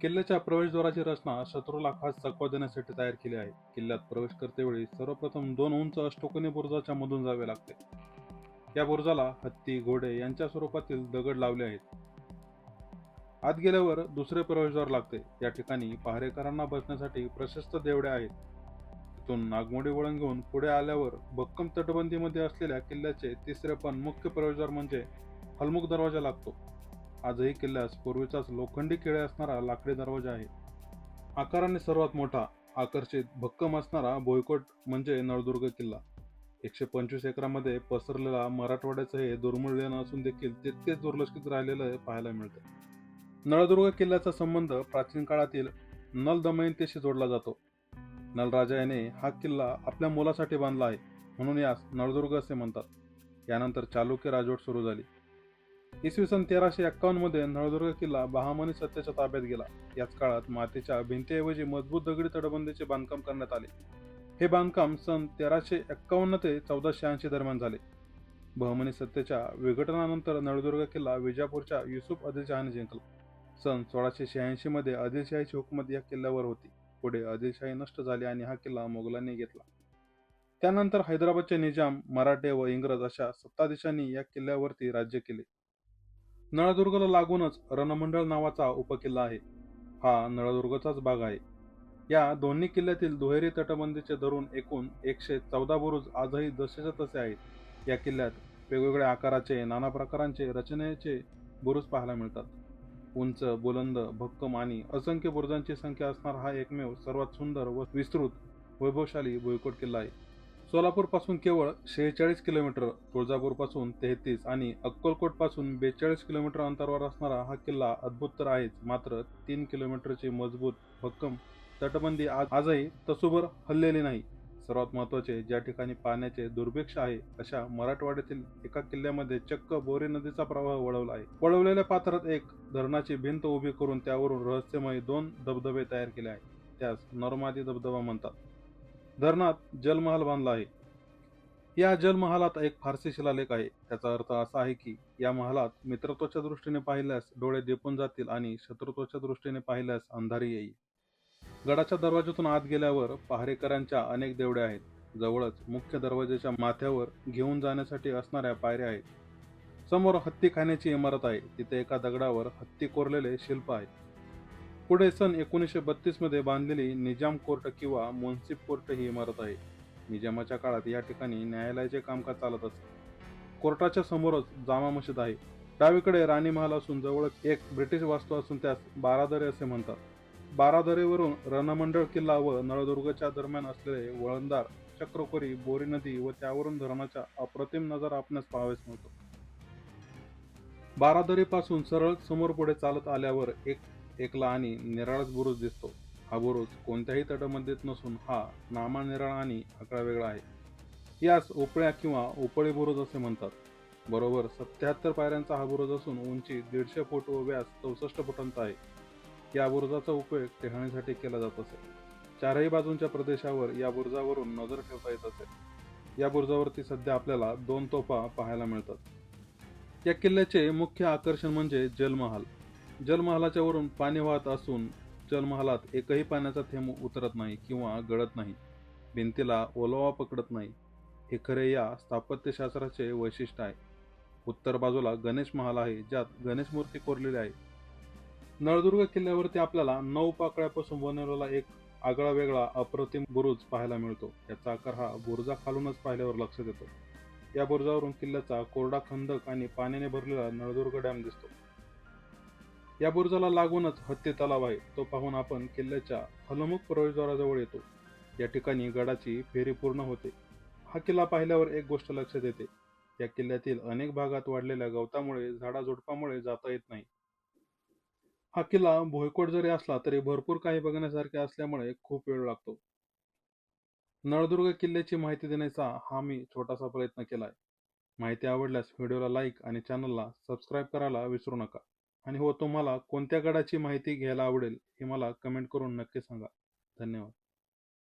किल्ल्याच्या प्रवेशद्वाराची रचना शत्रूला खास चकवा देण्यासाठी तयार केली आहे. किल्ल्यात प्रवेश करतेवेळी सर्वप्रथम दोन उंच अष्टकोनी बुरुजाच्या मधून जावे लागते. या बुरुजाला हत्ती घोडे यांच्या स्वरूपातील दगड लावले आहेत. आत गेल्यावर दुसरे प्रवेशद्वार लागते. या ठिकाणी पहारेकरांना बसण्यासाठी प्रशस्त देवड्या आहेत. तिथून नागमोडी वळण घेऊन पुढे आल्यावर भक्कम तटबंदीमध्ये असलेल्या किल्ल्याचे तिसरे पण मुख्य प्रवेशद्वार म्हणजे हलमुख दरवाजा लागतो. आजही किल्ल्यास पूर्वीचाच लोखंडी केळे असणारा लाकडी दरवाजा आहे. आकाराने सर्वात मोठा आकर्षित भक्कम असणारा बोयकोट म्हणजे नळदुर्ग किल्ला. एकशे पंचवीस एकरामध्ये पसरलेला मराठवाड्याचं हे दुर्मिळ लेण असून देखील तितकेच दुर्लक्षित राहिलेलं पाहायला मिळतं. नळदुर्ग किल्ल्याचा संबंध प्राचीन काळातील नल दमयंतीशी जोडला जातो. नलराजा याने हा किल्ला आपल्या मुलासाठी बांधला आहे म्हणून यास नळदुर्ग असे म्हणतात. यानंतर चालुक्य राजवट सुरू झाली. इसवी सन तेराशे एक्कावन्नमध्ये नळदुर्ग किल्ला बहामनी सत्तेच्या ताब्यात गेला. याच काळात मातीच्या भिंतीऐवजी मजबूत दगडी तटबंदीचे बांधकाम करण्यात आले. हे बांधकाम सन तेराशे एक्कावन्न ते चौदाशे ऐंशी दरम्यान झाले. बहमनी सत्तेच्या विघटनानंतर नळदुर्ग किल्ला विजापूरच्या युसुफ आदिलशहाने जिंकला. सन सोळाशे शहाऐंशी मध्ये आदिलशाहीची हुकूमत या किल्ल्यावर होती. पुढे आदिलशाही नष्ट झाली आणि हा किल्ला मोगलांनी घेतला. त्यानंतर हैदराबादचे निजाम मराठे व इंग्रज अशा सत्ताधीशांनी या किल्ल्यावरती राज्य केले. नळदुर्गला लागूनच रणमंडळ नावाचा उपकिल्ला आहे. हा नळदुर्गचाच भाग आहे. या दोन्ही किल्ल्यातील दुहेरी तटबंदीचे धरून एकूण एकशे चौदा बुरुज आजही जसेच्या तसे आहेत. या किल्ल्यात वेगवेगळ्या आकाराचे नाना प्रकारांचे रचनेचे बुरुज पाहायला मिळतात. उंच बुलंद भक्कम आणि असंख्य बुरुजांची संख्या असणारा हा एकमेव सर्वात सुंदर व विस्तृत वैभवशाली भुईकोट किल्ला आहे. सोलापूरपासून केवळ शेहेचाळीस किलोमीटर तुळजापूरपासून तेहतीस आणि अक्कलकोटपासून बेचाळीस किलोमीटर अंतरावर असणारा हा किल्ला अद्भुत तर आहेच मात्र तीन किलोमीटरची मजबूत भक्कम तटबंदी आज आजही तसुभर हल्लेली नाही. सर्वात महत्त्वाचे ज्या ठिकाणी पाण्याचे दुर्भिक्ष आहे अशा मराठवाड्यातील एका किल्ल्यामध्ये चक्क बोरी नदीचा प्रवाह वळवला आहे. वळवलेल्या पात्रात एक धरणाची भिंत उभी करून त्यावरून रहस्यमय दोन धबधबे तयार केले आहेत. त्यास नरमादी धबधबा म्हणतात. धरणात जलमहाल बांधला आहे. या जलमहालात एक फारसी शिलालेख आहे. त्याचा अर्थ असा आहे की या महालात मित्रत्वाच्या दृष्टीने पाहिल्यास डोळे दिपून जातील आणि शत्रुत्वाच्या दृष्टीने पाहिल्यास अंधारी येईल. गडाच्या दरवाजातून आत गेल्यावर पहारेकरांच्या अनेक देवड्या आहेत. जवळच मुख्य दरवाजाच्या माथ्यावर घेऊन जाण्यासाठी असणाऱ्या पायऱ्या आहेत. समोर हत्ती खाण्याची इमारत आहे. तिथे एका दगडावर हत्ती कोरलेले शिल्प आहे पुढे सन एकोणीसशे बत्तीसमध्ये बांधलेली निजाम कोर्ट किंवा मुन्सिफ कोर्ट ही इमारत आहे. निजामाच्या काळात या ठिकाणी न्यायालयाचे कामकाज चालत असे. कोर्टाच्या समोरच जामा मशीद आहे. डावीकडे राणी महाल असून जवळच एक ब्रिटिश वास्तू असून त्यास बारादरे असे म्हणतात. बारादरेवरून रणमंडळ किल्ला व नळदुर्गच्या दरम्यान असलेले वळणदार चक्रकोरी बोरी नदी व त्यावरून धरणाचा अप्रतिम नजर आपणास पाहावेस मिळतो. बारादरीपासून सरळ समोर पुढे चालत आल्यावर एक एकला आणि निराळच बुरुज दिसतो. हा बुरुज कोणत्याही तटबंदीत नसून हा नामानिराळा आणि आकडा वेगळा आहे. यास उपळ्या किंवा उपळे बुरुज असे म्हणतात. बरोबर सत्याहत्तर पायऱ्यांचा हा बुरुज असून उंची दीडशे फूट व व्यास चौसष्ट फुटांचा आहे. या बुरुजाचा उपयोग टेहळणीसाठी केला जात असे. चारही बाजूंच्या प्रदेशावर या बुरुजावरून नजर ठेवता येत असे. या बुरुजावरती सध्या आपल्याला दोन तोफा पाहायला मिळतात. या किल्ल्याचे मुख्य आकर्षण म्हणजे जलमहाल. जलमहालाच्या वरून पाणी वाहत असून जलमहालात एकही पाण्याचा थेंब उतरत नाही किंवा गळत नाही भिंतीला ओलावा पकडत नाही. हे खरे या स्थापत्यशास्त्राचे वैशिष्ट्य आहे. उत्तर बाजूला गणेश महाल आहे ज्यात गणेश मूर्ती कोरलेली आहे. नळदुर्ग किल्ल्यावरती आपल्याला नऊ पाकळ्यापासून बनवलेला एक आगळा वेगळा अप्रतिम बुरुज पाहायला मिळतो. याचा आकार हा बुरुजा खालूनच पाहिल्यावर लक्षात येतो. या बुरुजावरून किल्ल्याचा कोरडा खंदक आणि पाण्याने भरलेला नळदुर्ग डॅम दिसतो. या बुरुजाला लागूनच हत्ती तलाव आहे तो पाहून आपण किल्ल्याच्या हलमुख प्रवेशद्वाराजवळ येतो. या ठिकाणी गडाची फेरी पूर्ण होते. हा किल्ला पाहिल्यावर एक गोष्ट लक्षात येते. या किल्ल्यातील अनेक भागात वाढलेल्या गवतामुळे झाडाझुडपामुळे जाता येत नाही. हा किल्ला भोयकोट जरी असला तरी भरपूर काही बघण्यासारखे असल्यामुळे खूप वेळ लागतो. नळदुर्ग किल्ल्याची माहिती देण्याचा हा मी छोटासा प्रयत्न केलाय. माहिती आवडल्यास व्हिडिओला लाईक आणि चॅनलला सबस्क्राईब करायला विसरू नका. आणि हो तुम्हाला कोणत्या गडाची माहिती घ्यायला आवडेल हे मला कमेंट करून नक्की सांगा. धन्यवाद.